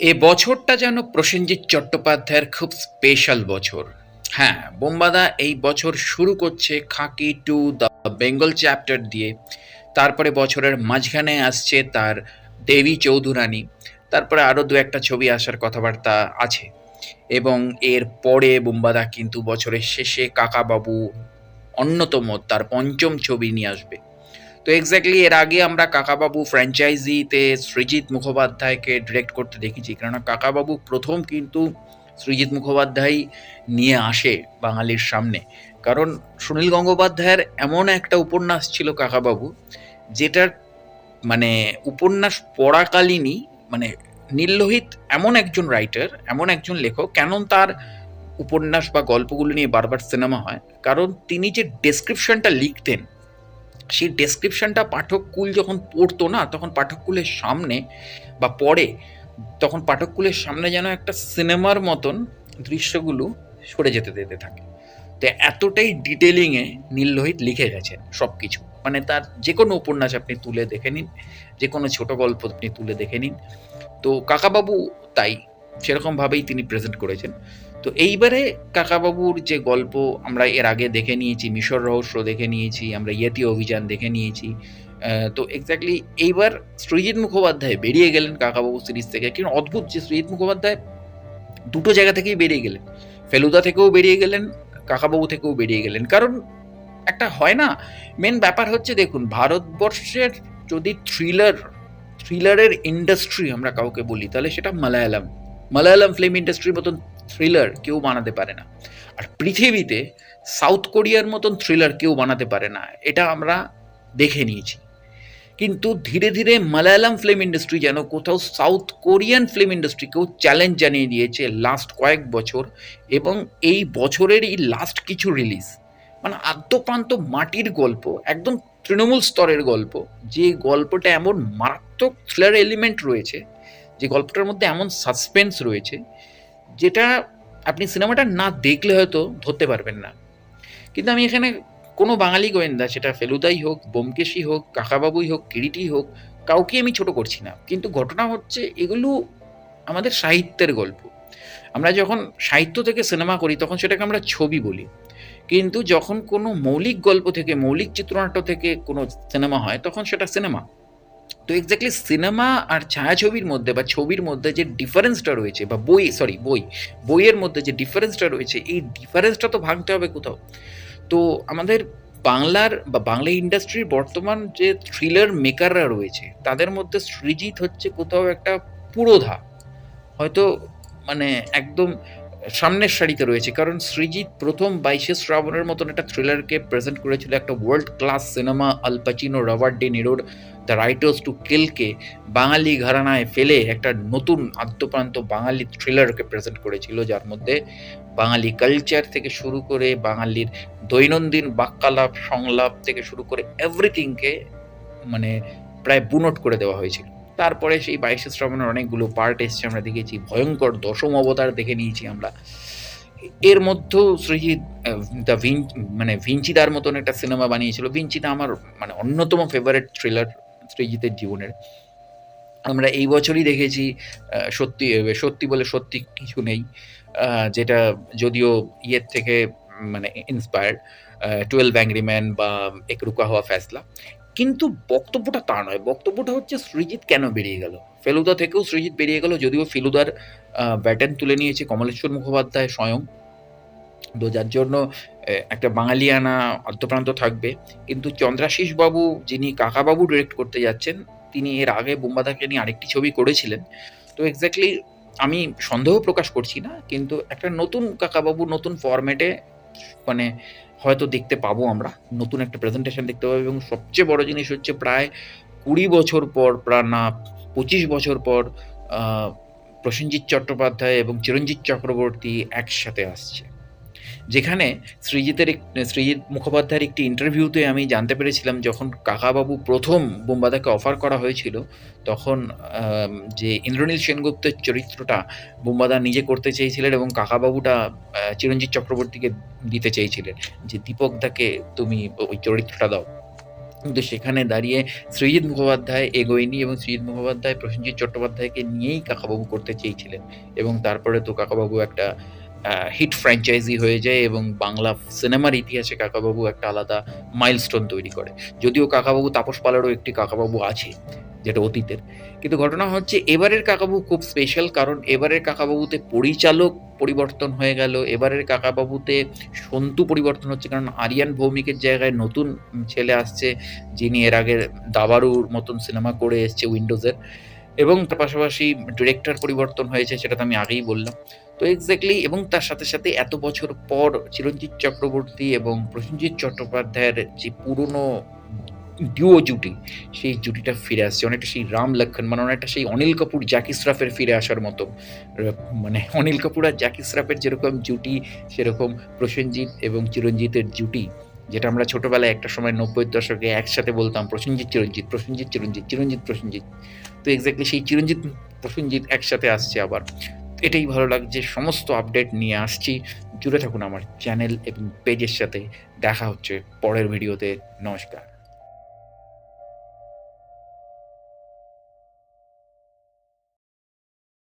এ বছরটা যেন প্রসেনজিৎ চট্টোপাধ্যায়ের খুব স্পেশাল বছর। হ্যাঁ বোম্বাদা এই বছর শুরু করছে khaki to the Bengal chapter দিয়ে। তারপরে বছরের মাঝখানে আসছে তার দেবী চৌধুরানী। তারপরে আরও দু একটা ছবি আসার কথাবার্তা আছে। এবং এর পরে বোম্বাদা কিন্তু বছরের শেষে কাকাবাবু অন্যতম তার পঞ্চম ছবি নিয়ে আসবে। তো এক্স্যাক্টলি এর আগে আমরা কাকাবাবু ফ্র্যাঞ্চাইজিতে সৃজিৎ মুখোপাধ্যায়কে ডিরেক্ট করতে দেখেছি। কেননা কাকাবাবু প্রথম কিন্তু সৃজিৎ মুখোপাধ্যায় নিয়ে আসে বাঙালির সামনে। কারণ সুনীল গঙ্গোপাধ্যায়ের এমন একটা উপন্যাস ছিল কাকাবাবু, যেটার মানে উপন্যাস পড়াকালীনই মানে নীললোহিত এমন একজন রাইটার এমন একজন লেখক কেন তার উপন্যাস বা গল্পগুলো নিয়ে বারবার সিনেমা হয়, কারণ তিনি যে ডেসক্রিপশনটা লিখতেন সেই ডেসক্রিপশনটা পাঠককুল যখন পড়তো না, তখন পাঠককুলের সামনে বা পড়ে তখন পাঠককুলের সামনে যেন একটা সিনেমার মতন দৃশ্যগুলো সরে যেতে দিতে থাকে। তো এতটাই ডিটেলিংয়ে নীললোহিত লিখে গেছেন সব কিছু মানে তার যে কোনো উপন্যাস আপনি তুলে দেখে নিন যে কোনো ছোট গল্প আপনি তুলে দেখে নিন। তো কাকাবাবু তাই সেরকমভাবেই তিনি প্রেজেন্ট করেছেন। তো এইবারে কাকাবাবুর যে গল্প আমরা এর আগে দেখে নিয়েছি, মিশর রহস্য দেখে নিয়েছি, আমরা ইয়েতি অভিযান দেখে নিয়েছি তো এক্স্যাক্টলি এইবার সৃজিৎ মুখোপাধ্যায় বেরিয়ে গেলেন কাকাবাবু সিরিজ থেকে। কিন্তু অদ্ভুত যে সৃজিৎ মুখোপাধ্যায় দুটো জায়গা থেকেই বেরিয়ে গেলেন। ফেলুদা থেকেও বেরিয়ে গেলেন, কাকাবাবু থেকেও বেরিয়ে গেলেন। কারণ একটা হয় না মেন ব্যাপার হচ্ছে দেখুন, ভারতবর্ষের যদি থ্রিলার থ্রিলারের ইন্ডাস্ট্রি আমরা কাউকে বলি, তাহলে সেটা মালায়ালাম। মালায়ালাম ফিল্ম ইন্ডাস্ট্রির মতন থ্রিলার কেউ বানাতে পারে না। আর পৃথিবীতে সাউথ কোরিয়ার মতন থ্রিলার কেউ বানাতে পারে না, এটা আমরা দেখে নিয়েছি। কিন্তু ধীরে ধীরে মালায়ালাম ফিল্ম ইন্ডাস্ট্রি যেন কোথাও সাউথ কোরিয়ান ফিল্ম ইন্ডাস্ট্রিকেও চ্যালেঞ্জ জানিয়ে দিয়েছে লাস্ট কয়েক বছর এবং এই বছরের এই লাস্ট কিছু রিলিজ মানে আদ্যপ্রান্ত মাটির গল্প, একদম তৃণমূল স্তরের গল্প, যে গল্পটা এমন মারাত্মক থ্রিলার এলিমেন্ট রয়েছে, যে গল্পটার মধ্যে এমন সাসপেন্স রয়েছে যেটা আপনি সিনেমাটা না দেখলে হয়তো ধরতে পারবেন না। কিন্তু আমি এখানে কোনো বাঙালি গোয়েন্দা, সেটা ফেলুদাই হোক, বোমকেশই হোক, কাকাবাবুই হোক, কিরিটি হোক, কাউকে আমি ছোট করছি না। কিন্তু ঘটনা হচ্ছে এগুলো আমাদের সাহিত্যের গল্প। আমরা যখন সাহিত্য থেকে সিনেমা করি, তখন সেটাকে আমরা ছবি বলি। কিন্তু যখন কোনো মৌলিক গল্প থেকে, মৌলিক চিত্রনাট্য থেকে কোনো সিনেমা হয়, তখন সেটা সিনেমা। তো এক্স্যাক্টলি সিনেমা আর ছায়াছবির মধ্যে বা ছবির মধ্যে যে ডিফারেন্সটা রয়েছে বা বই সরি বই, বইয়ের মধ্যে যে ডিফারেন্সটা রয়েছে, এই ডিফারেন্সটা তো ভাঙতে হবে কোথাও। তো আমাদের বাংলার বা বাংলা ইন্ডাস্ট্রির বর্তমান যে থ্রিলার মেকাররা রয়েছে, তাদের মধ্যে সৃজিত হচ্ছে কোথাও একটা পুরোধা। হয়তো মানে একদম সামনের সারিতে রয়েছে, কারণ সৃজিৎ প্রথম বাইশে শ্রাবণের মতন একটা থ্রিলারকে প্রেজেন্ট করেছিল একটা world class cinema Al Pacino Robert De নিরোর the writers two কিলকে বাঙালি ঘরানায় ফেলে একটা নতুন আদ্যপ্রান্ত বাঙালি থ্রিলারকে প্রেজেন্ট করেছিল, যার মধ্যে বাঙালি কালচার থেকে শুরু করে বাঙালির দৈনন্দিন বাক্যালাপ, সংলাপ থেকে শুরু করে এভরিথিংকে মানে প্রায় বুনট করে দেওয়া হয়েছিল। তারপরে সেই বাইশে শ্রাবণের অনেকগুলো পার্ট এসছে, আমরা দেখেছি ভয়ঙ্কর দশম অবতার দেখে নিয়েছি আমরা। এর মধ্যেও সৃজিৎ দ্য ভিন মানে ভিঞ্চিদার মতন একটা সিনেমা বানিয়েছিল। ভিঞ্চিদা আমার মানে অন্যতম ফেভারিট থ্রিলার সৃজিতের জীবনের। আমরা এই বছরই দেখেছি সত্যি সত্যি বলে সত্যি কিছু নেই যেটা যদিও ইয়ের থেকে মানে ইন্সপায়ার্ড টুয়েলভ অ্যাংরি ম্যান বা একরুকা হওয়া ফ্যাসলা কিন্তু বক্তব্যটা তা নয়। বক্তব্যটা হচ্ছে সৃজিৎ কেন বেরিয়ে গেল? ফেলুদা থেকেও সৃজিৎ বেরিয়ে গেল, যদিও ফেলুদার ব্যাটন তুলে নিয়েছে কমলেশ্বর মুখোপাধ্যায় স্বয়ং। তো যার জন্য একটা বাঙালিয়ানা অর্ধপ্রান্ত থাকবে। কিন্তু চন্দ্রাশিস বাবু যিনি কাকাবাবু ডিরেক্ট করতে যাচ্ছেন, তিনি এর আগে বোম্বাদাকে নিয়ে আরেকটি ছবি করেছিলেন। তো এক্স্যাক্টলি আমি সন্দেহ প্রকাশ করছি না, কিন্তু একটা নতুন কাকাবাবু, নতুন ফরম্যাটে মানে হয়তো দেখতে পাবো আমরা। নতুন একটা প্রেজেন্টেশন দেখতে পাবো এবং সবচেয়ে বড় জিনিস হচ্ছে প্রায় কুড়ি বছর পর, প্রায় না, পঁচিশ বছর পর প্রসেনজিৎ চট্টোপাধ্যায় এবং চিরঞ্জিত চক্রবর্তী একসাথে আসছে। যেখানে এক- সৃজিত মুখোপাধ্যায়ের একটি ইন্টারভিউতে আমি জানতে পেরেছিলাম, যখন কাকাবাবু প্রথম বোম্বাদাকে অফার করা হয়েছিল, তখন যে ইন্দ্রনীল সেনগুপ্তের চরিত্রটা বোম্বাদা নিজে করতে চেয়েছিলেন এবং কাকাবাবুটা চিরঞ্জিত চক্রবর্তীকে দিতে চেয়েছিলেন যে দীপকদাকে তুমি ওই চরিত্রটা দাও। কিন্তু সেখানে দাঁড়িয়ে সৃজিত মুখোপাধ্যায় এগোয়নি এবং সৃজিত মুখোপাধ্যায় প্রসেনজিৎ চট্টোপাধ্যায়কে নিয়েই কাকাবাবু করতে চেয়েছিলেন এবং তারপরে তো কাকাবাবু একটা হিট ফ্র্যাঞ্চাইজি হয়ে যায় এবং বাংলা সিনেমার ইতিহাসে কাকাবাবু একটা আলাদা মাইলস্টোন তৈরি করে। যদিও কাকাবাবু তাপস পালেরও একটি কাকাবাবু আছে, যেটা অতীতের। কিন্তু ঘটনা হচ্ছে, এবারের কাকাবাবু খুব স্পেশাল কারণ এবারের কাকাবাবুতে পরিচালক পরিবর্তন হয়ে গেল, এবারের কাকাবাবুতে সন্তু পরিবর্তন হচ্ছে কারণ আরিয়ান ভৌমিকের জায়গায় নতুন ছেলে আসছে, যিনি এর আগে দাবারুর মতন সিনেমা করে এসছে উইন্ডোজের। এবং তার পাশাপাশি ডিরেক্টর পরিবর্তন হয়েছে, সেটা তো আমি আগেই বললাম। তো এক্স্যাক্টলি এবং তার সাথে সাথে এত বছর পর চিরঞ্জিত চক্রবর্তী এবং প্রসেনজিৎ চট্টোপাধ্যায়ের যে পুরনো ডিও জুটি, সেই জুটিটা ফিরে আসছে। অনেকটা সেই রাম লক্ষণ মানে অনেকটা সেই অনিল কাপুর জ্যাকি শ্রফের ফিরে আসার মতো। মানে অনিল কাপুর আর জ্যাকি শ্রফের যেরকম জুটি, সেরকম প্রসেনজিৎ এবং চিরঞ্জিতের জুটি, যেটা আমরা ছোটবেলায় একটা সময় নব্বই দশকে একসাথে বলতাম, প্রসেনজিৎ চিরঞ্জিত প্রসেনজিৎ চিরঞ্জিত চিরঞ্জিত প্রসেনজিৎ। তো এক্স্যাক্টলি সেই চিরঞ্জিত, প্রসেনজিৎ একসাথে আসছে আবার। এটাই ভালো লাগছে, সমস্ত আপডেট নিয়ে আসছি। জুড়ে থাকুন আমার চ্যানেল এবং পেজের সাথে। দেখা হচ্ছে পরের ভিডিওতে নমস্কার।